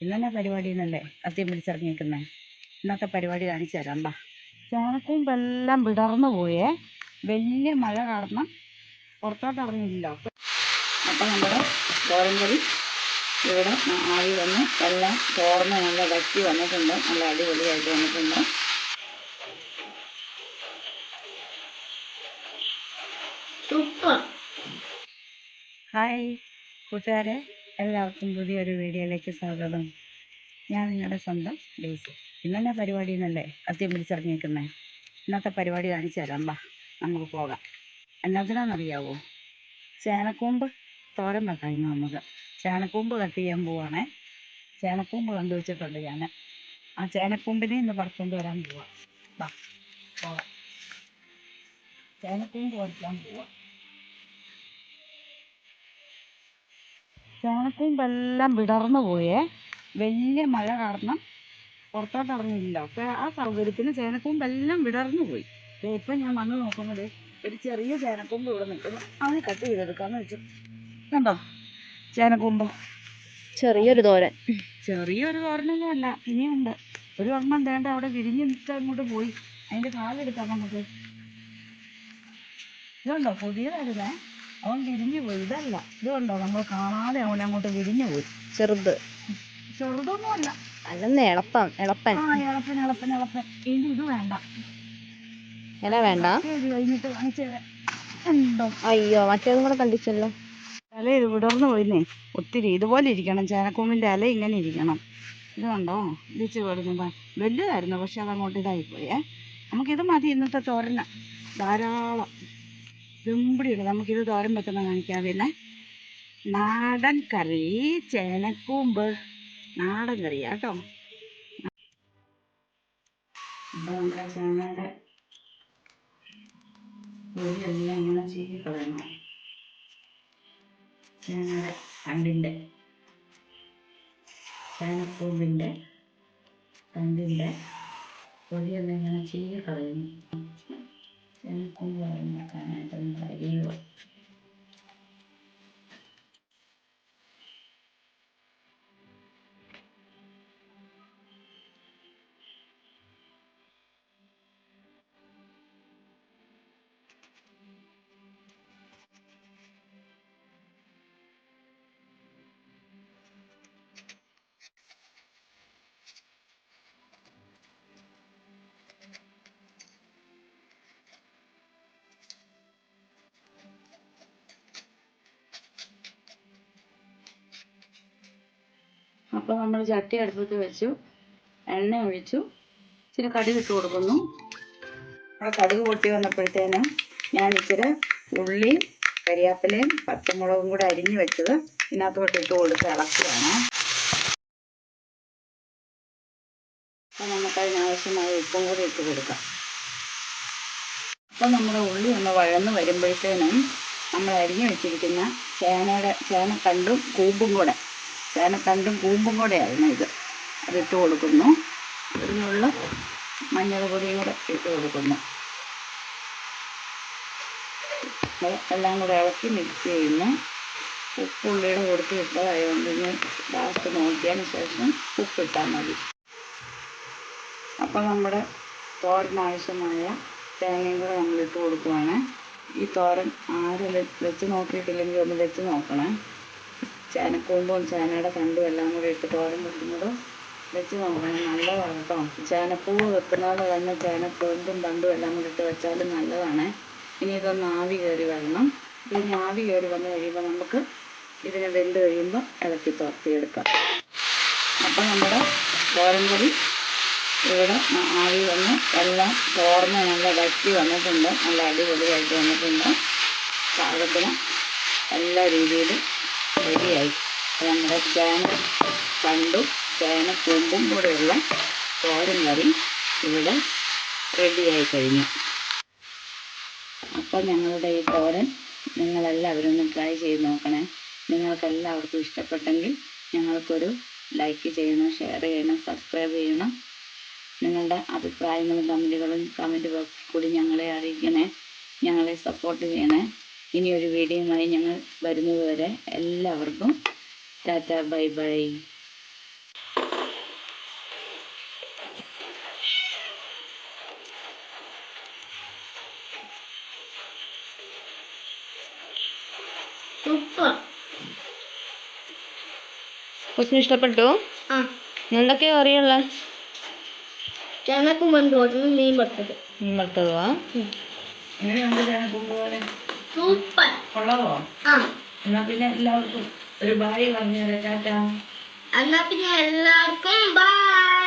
ഇന്നെന്നാ പരിപാടി എന്നല്ലേ അത്യം പിടിച്ചിറങ്ങിയേക്കുന്നത് ഇന്നത്തെ പരിപാടി കാണിച്ചു തരാം ബാ എല്ലാം വിടർന്നു പോയേ. വലിയ മഴ കാരണം പുറത്തോട്ട് ഇറങ്ങിയില്ല അപ്പം നമ്മുടെ തോരൻകറി ഇവിടെ ആവി വന്ന് എല്ലാം തോർന്ന് നല്ല വറ്റി വന്നിട്ടുണ്ട്. നല്ല അടിപൊളിയായിട്ട് വന്നിട്ടുണ്ട്. ഹായ് കൂട്ടുകാരെ. എല്ലാവർക്കും പുതിയൊരു വീഡിയോയിലേക്ക് സ്വാഗതം. ഞാൻ നിങ്ങളുടെ സ്വന്തം ഡേസി. ഇന്നെന്നാ പരിപാടി എന്നല്ലേ? അത്യം പിടിച്ചിറങ്ങിയേക്കുന്നത് ഇന്നത്തെ പരിപാടി കാണിച്ചു തരാം. ബാ നമുക്ക് പോകാം. എന്നതിനാണെന്നറിയാവോ? ചേനക്കൂമ്പ് തോരൻ വെക്കാം ഇന്ന് നമുക്ക്. ചേനക്കൂമ്പ് കട്ട് ചെയ്യാൻ പോവാണേ. ചേനക്കൂമ്പ് കണ്ടു വെച്ചിട്ടുണ്ട് ഞാൻ ആ ചേനക്കൂമ്പിനെ ഇന്ന് പറത്തുകൊണ്ട് വരാൻ പോവാം. ബാ പോവാം ചേനക്കൂമ്പ് പറിക്കാൻ പോവാം. ചേനക്കൂമ്പെല്ലാം വിടർന്നു പോയേ. വലിയ മഴ കാരണം പുറത്തോട്ട് ഇറങ്ങിയില്ല. അപ്പൊ ആ സൗകര്യത്തിന് ചേനക്കൂമ്പെല്ലാം വിടർന്നു പോയി. ഇപ്പൊ ഞാൻ വന്ന് നോക്കുമ്പോൾ ഒരു ചെറിയ ചേനക്കൂമ്പ് ഇവിടെ നിൽക്കുന്നു. അവന് കട്ട് ചെയ്തെടുക്കാന്ന് വെച്ചു. കണ്ടോ? ചേനക്കൂമ്പ്. ചെറിയൊരു തോരൻ. ചെറിയൊരു തോരനൊന്നും അല്ല ഇനിയുണ്ട്. ഒരു ഒരെണ്ണം തേണ്ട അവിടെ വിരിഞ്ഞ് നിൽക്കാൻ അങ്ങോട്ട് പോയി. അതിന്റെ കാലെടുക്കാം നമുക്ക്. ഇതുണ്ടോ? പുതിയതായിരുന്നേ അവൻ വിരിഞ്ഞു പോയി. ഇതല്ല. ഇതുകൊണ്ടോ കണ്ടോ നമ്മൾ കാണാതെ അവൻ അങ്ങോട്ട് വിരിഞ്ഞു പോയി. ചെറുത്. ചെറുതൊന്നുമല്ല. അല്ലെന്ന് എളപ്പം എളപ്പൻ. ആ ഇളപ്പൻ ഇളപ്പൻ ഇളപ്പൻ ഇനി ഇത് വേണ്ട. ഇല വേണ്ട? കഴിഞ്ഞിട്ട് ഉണ്ടോ അയ്യോ മറ്റേതും കൂടെ കണ്ടിച്ചല്ലോ. ഇല ഇത് വിടർന്നു പോയില്ലേ? ഒത്തിരി ഇതുപോലെ ഇരിക്കണം. ചേനക്കൂമ്പിന്റെ ഇല ഇങ്ങനെ ഇരിക്കണം. ഇത് കണ്ടോ? ഇടിച്ച് കൊടുക്കുമ്പോൾ വലുതായിരുന്നു പക്ഷെ അതങ്ങോട്ട് ഇതായിപ്പോയേ. നമുക്കിത് മതി ഇന്നത്തെ തോരന ധാരാളം. ദുമ്പിടിയുണ്ട് നമുക്കിത് തോരൻ വെക്കുന്ന കാണിക്കാൻ പിന്നെ നാടൻ കറി ചേനക്കൂമ്പ്. നാടൻ കറിയാ കേട്ടോ. നമ്മുടെ ചേനയുടെ തൊലിയെല്ലാം ഇങ്ങനെ തണ്ടിന്റെ ചേനക്കൂമ്പിന്റെ തണ്ടിന്റെ തൊലിയെല്ലാം ഇങ്ങനെ ചീകി കളയുന്നു. ചേനക്കൂമ്പ് ഉണ്ടാക്കാനായിട്ട് നമ്മൾ അരിയുക അപ്പോൾ നമ്മൾ ചട്ടി അടുപ്പത്ത് വെച്ചു എണ്ണ ഒഴിച്ചു ഇച്ചിരി കടുക് ഇട്ട് കൊടുക്കുന്നു. ആ കടുക് പൊട്ടി വന്നപ്പോഴത്തേനും ഞാൻ ഇച്ചിരി ഉള്ളി കരിയാപ്പിലയും പച്ചമുളകും കൂടെ അരിഞ്ഞു വെച്ചത് ഇതിനകത്തോട്ട് ഇട്ട് കൊടുത്ത് ഇളക്കുകയാണ്. അപ്പോൾ നമുക്കതിനാവശ്യമായ ഉപ്പും കൂടി ഇട്ട് കൊടുക്കാം. അപ്പോൾ നമ്മുടെ ഉള്ളി ഒന്ന് വഴന്ന് വരുമ്പോഴത്തേനും നമ്മൾ അരിഞ്ഞു വെച്ചിരിക്കുന്ന ചേനയുടെ ചേന ചേനക്കണ്ടും കൂമ്പും കൂടെ ചേനക്കണ്ടും കൂമ്പും കൂടെയായിരുന്നു ഇത്. അതിട്ട് കൊടുക്കുന്നു. ഒരു നുള്ള കൂടെ ഇട്ട് കൊടുക്കുന്നു. എല്ലാം കൂടെ ഇളക്കി മിക്സ് ചെയ്യുന്നു. ഉപ്പ് ഉള്ളിയുടെ കൊടുത്ത് ഇട്ടതായതുകൊണ്ട് ഇനി ലാസ്റ്റ് നോക്കിയതിന് ശേഷം ഉപ്പിട്ടാൽ മതി. അപ്പോൾ നമ്മുടെ തോരനാവശ്യമായ തേങ്ങയും കൂടെ നമ്മൾ ഇട്ട് കൊടുക്കുവാണ്. ഈ തോരൻ ആരും വെച്ച് നോക്കിയിട്ടില്ലെങ്കിൽ ഒന്ന് വെച്ച് നോക്കണേ. ചേനക്കൂമ്പും ചേനയുടെ തണ്ടും എല്ലാം കൂടി ഇട്ട് തോരൻ വെക്കുന്നതും വെച്ച് നോക്കണം. നല്ലതാണ് കേട്ടോ ചേനപ്പൂവ് വെക്കുന്നത് തന്നെ ചേനക്കൂമ്പും തണ്ടും എല്ലാം കൂടി ഇട്ട് വെച്ചാലും നല്ലതാണ്. ഇനി ഇതൊന്ന് ആവി കയറി വരണം. ഇനി ആവി കയറി വന്ന് കഴിയുമ്പോൾ നമുക്ക് ഇതിനെ വെന്ത് കഴിയുമ്പോൾ ഇളക്കി തുറത്തിയെടുക്കാം അപ്പം നമ്മുടെ തോരൻ പൊടി ഇവിടെ ആവി വന്ന് എല്ലാം തോർന്ന് നല്ല വറ്റി വന്നിട്ടുണ്ട്. നല്ല അടിപൊളിയായിട്ട് വന്നിട്ടുണ്ട്. പാകത്തിന് എല്ലാ രീതിയിലും റെഡിയായി. നമ്മുടെ ചേന ചണ്ടും ചേന കൂമ്പും കൂടെയുള്ള തോരൻ കറി ഇവിടെ റെഡിയായി കഴിഞ്ഞു. അപ്പം ഞങ്ങളുടെ ഈ തോരൻ നിങ്ങളെല്ലാവരും ഒന്ന് ട്രൈ ചെയ്ത് നോക്കണേ. നിങ്ങൾക്കെല്ലാവർക്കും ഇഷ്ടപ്പെട്ടെങ്കിൽ ഞങ്ങൾക്കൊരു ലൈക്ക് ചെയ്യണം ഷെയർ ചെയ്യണം സബ്സ്ക്രൈബ് ചെയ്യണം. നിങ്ങളുടെ അഭിപ്രായങ്ങളും കമന്റുകളും കമന്റ് ബോക്സിൽ കൂടി ഞങ്ങളെ അറിയിക്കണേ. ഞങ്ങളെ സപ്പോർട്ട് ചെയ്യണേ. ഇനിയൊരു വീഡിയോയുമായി ഞങ്ങൾ വരുന്നതുവരെ എല്ലാവർക്കും ടാറ്റ ബൈ ബൈ. കൊച്ചിന് ഇഷ്ടപ്പെട്ടു? എന്തൊക്കെ അറിയുള്ള ചെനക്കുമ്പൻ തോട്ടം മീൻ വറുത്തത്. മീൻ വറുത്തതുവാ? എങ്ങനെയുണ്ട് സൂപ്പർ ആ. എന്നാ പിന്നെ എല്ലാവർക്കും ഒരു ബായ് പറഞ്ഞു ടാറ്റ. എന്നാ പിന്നെ എല്ലാവർക്കും ബൈ